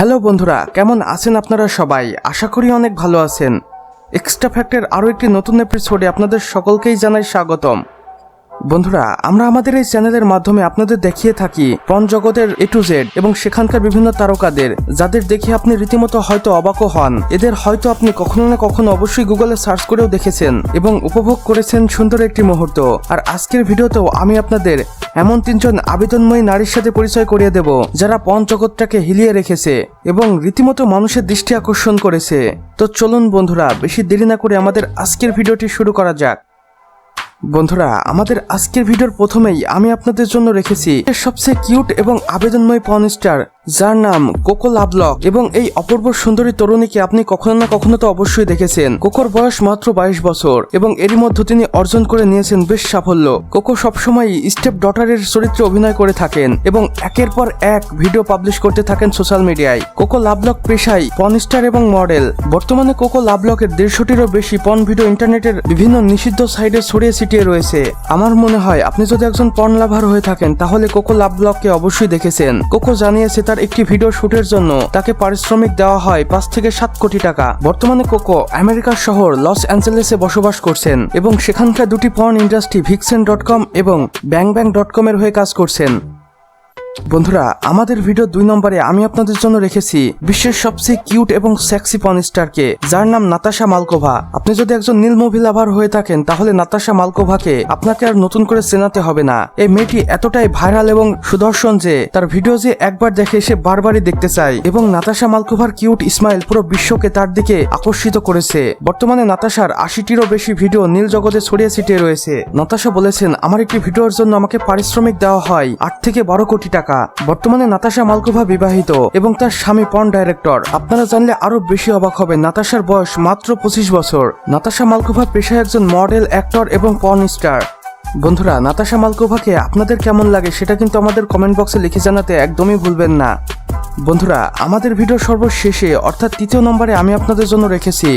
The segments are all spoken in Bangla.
হ্যালো বন্ধুরা, কেমন আছেন আপনারা সবাই? আশা করি অনেক ভালো আছেন। এক্সট্রা ফ্যাক্টের আরও একটি নতুন এপিসোডে আপনাদের সকলকেই জানাই স্বাগতম। বন্ধুরা, আমরা আমাদের এই চ্যানেলের মাধ্যমে আপনাদের দেখিয়ে থাকি পণ জগতের এ টু জেড এবং সেখানকার বিভিন্ন তারকাদের, যাদের দেখে আপনি রীতিমতো হয়তো অবাকও হন। এদের হয়তো আপনি কখনো না কখনো অবশ্যই গুগলে সার্চ করেও দেখেছেন এবং উপভোগ করেছেন সুন্দর একটি মুহূর্ত। আর আজকের ভিডিওতেও আমি আপনাদের এমন তিনজন আবেদনময়ী নারীর সাথে পরিচয় করিয়ে দেব, যারা পণ জগৎটাকে হিলিয়ে রেখেছে এবং রীতিমতো মানুষের দৃষ্টি আকর্ষণ করেছে। তো চলুন বন্ধুরা, বেশি দেরি না করে আমাদের আজকের ভিডিওটি শুরু করা যাক। বন্ধুরা, আমাদের আজকের ভিডিওর প্রথমেই আমি আপনাদের জন্য রেখেছি সবচেয়ে কিউট এবং আবেদনময় পর্ন স্টার যার নাম কোকো লাভলক এবং এই অপূর্ব সুন্দরী তরুণীকে আপনি কখনো না কখনো তো অবশ্যই দেখেছেন। কোকোর বয়স মাত্র বাইশ বছর, এবং এরই মধ্যে তিনি অর্জন করে নিয়েছেন বেশ সাফল্য। কোকো সবসময় স্টেপ ডটারের চরিত্রে অভিনয় করে থাকেন, এবং একের পর এক ভিডিও পাবলিশ করতে থাকেন সোশ্যাল মিডিয়ায়। কোকো লাভলক পেশায় পর্ন স্টার এবং মডেল। বর্তমানে কোকো লাভলকের দেড়শোটিরও বেশি পর্ন ভিডিও ইন্টারনেটের বিভিন্ন নিষিদ্ধ সাইডে ছড়িয়ে ছিটিয়ে রয়েছে। আমার মনে হয়, আপনি যদি একজন পর্ন লাভার হয়ে থাকেন, তাহলে কোকো লাভলককে অবশ্যই দেখেছেন। কোকো জানিয়েছে তার একটি ভিডিও শুটের জন্য তাকে পারিশ্রমিক দেওয়া হয় পাঁচ থেকে সাত কোটি টাকা। বর্তমানে কোকো আমেরিকার শহর লস অ্যাঞ্জেলেসে বসবাস করছেন এবং সেখানকার দুটি porn industry Vixen dot com এবং ব্যাং ব্যাং ডট কমের হয়ে কাজ করছেন। বন্ধুরা, আমাদের ভিডিও দুই নম্বরে আমি আপনাদের জন্য রেখেছি বিশ্বের সবচেয়ে কিউট এবং সেক্সি পনিস্টারকে যার নাম নাতাশা মালকোভা। আপনি যদি একজন নীল মুভি লাভার হয়ে থাকেন, তাহলে নাতাশা মালকোভাকে আপনাকে আর নতুন করে চেনাতে হবে না। এই মেয়েটি এতটাই ভাইরাল এবং সুদর্শন যে, তার ভিডিও যে একবার দেখে সে বারবারই দেখতে চায় এবং নাতাশা মালকোভার কিউট ইসমাইল পুরো বিশ্বকে তার দিকে আকর্ষিত করেছে। বর্তমানে নাতাশার আশিটিরও বেশি ভিডিও নীল জগতে ছড়িয়ে ছিটিয়ে রয়েছে। নাতাশা বলেছেন, আমার একটি ভিডিওর জন্য আমাকে পারিশ্রমিক দেওয়া হয় আট থেকে বারো কোটি টাকা। বর্তমানে নাতাশা মালকোভা বিবাহিত এবং তার স্বামী পর্ন ডাইরেক্টর। আপনারা জানলে আরও বেশি অবাক হবে নাতাশার বয়স মাত্র পঁচিশ বছর। নাতাশা মালকোভা পেশায় একজন মডেল, অ্যাক্টর এবং পর্ন স্টার। বন্ধুরা, নাতাশা মালকোভাকে আপনাদের কেমন লাগে সেটা কিন্তু আমাদের কমেন্ট বক্সে লিখে জানাতে একদমই ভুলবেন না। বন্ধুরা, আমাদের ভিডিও সর্বশেষে, অর্থাৎ তৃতীয় নম্বরে আমি আপনাদের জন্য রেখেছি।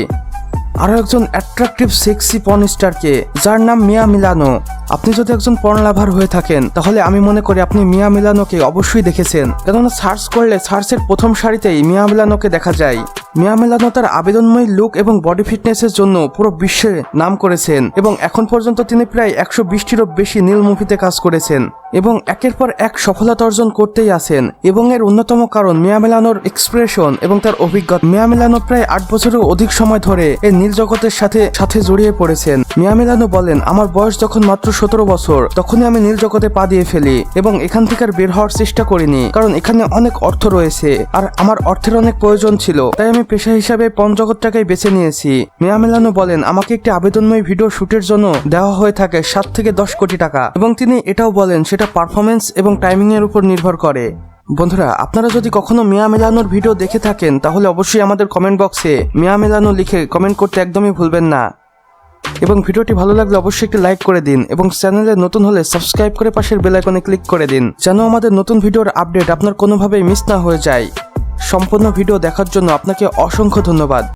আরও একজন অ্যাট্রাকটিভ সেক্সি পর্ন স্টারকে যার নাম মিয়া মিলানো। আপনি যদি একজন পর্ন লাভার হয়ে থাকেন, তাহলে আমি মনে করি আপনি মিয়া মিলানোকে অবশ্যই দেখেছেন। কেননা সার্চ করলে সার্চের প্রথম সারিতেই মিয়া মিলানোকে দেখা যায়। মিয়া মিলানো তার আবেদনময় লুক এবং বডি ফিটনেসের জন্য পুরো বিশ্বে নাম করেছেন এবং এখন পর্যন্ত তিনি প্রায় একশো বিশটিরও বেশি নীল মুভিতে কাজ করেছেন এবং একের পর এক সফলতা অর্জন করতেই আছেন এবং এর অন্যতম কারণ মিয়া মেলানোর এক্সপ্রেশন এবং তার অভিজ্ঞতা। মিয়া মেলানো প্রায় আট বছরের অধিক সময় ধরে এই নীল জগতের সাথে সাথে জড়িয়ে পড়েছেন। মিয়া মেলানো বলেন, আমার বয়স যখন মাত্র সতেরো বছর, তখনই আমি নীল জগতে পা দিয়ে ফেলি এবং এখান থেকে আর বের হওয়ার চেষ্টা করিনি, কারণ এখানে অনেক অর্থ রয়েছে, আর আমার অর্থের অনেক প্রয়োজন ছিল, তাই আমি পেশা হিসাবে পণ জগৎটাকেই বেছে নিয়েছি। মিয়া মেলানো বলেন, আমাকে একটি আবেদনময় ভিডিও শুটের জন্য দেওয়া হয়ে থাকে সাত থেকে দশ কোটি টাকা এবং তিনি এটাও বলেন, সেটা পারফরমেন্স এবং টাইমিং এর উপর নির্ভর করে। বন্ধুরা, আপনারা যদি কখনো মিয়া মেলানোর ভিডিও দেখে থাকেন, তাহলে অবশ্যই আমাদের কমেন্ট বক্সে মিয়া মেলানো লিখে কমেন্ট করতে একদমই ভুলবেন না। এবং ভিডিওটি ভালো লাগলে অবশ্যই একটি লাইক করে দিন এবং চ্যানেলে নতুন হলে সাবস্ক্রাইব করে পাশের বেল আইকনে ক্লিক করে দিন, যেন আমাদের নতুন ভিডিওর আপডেট আপনার কোনোভাবেই মিস না হয়ে যায়। সম্পূর্ণ ভিডিও দেখার জন্য আপনাকে অসংখ্য ধন্যবাদ।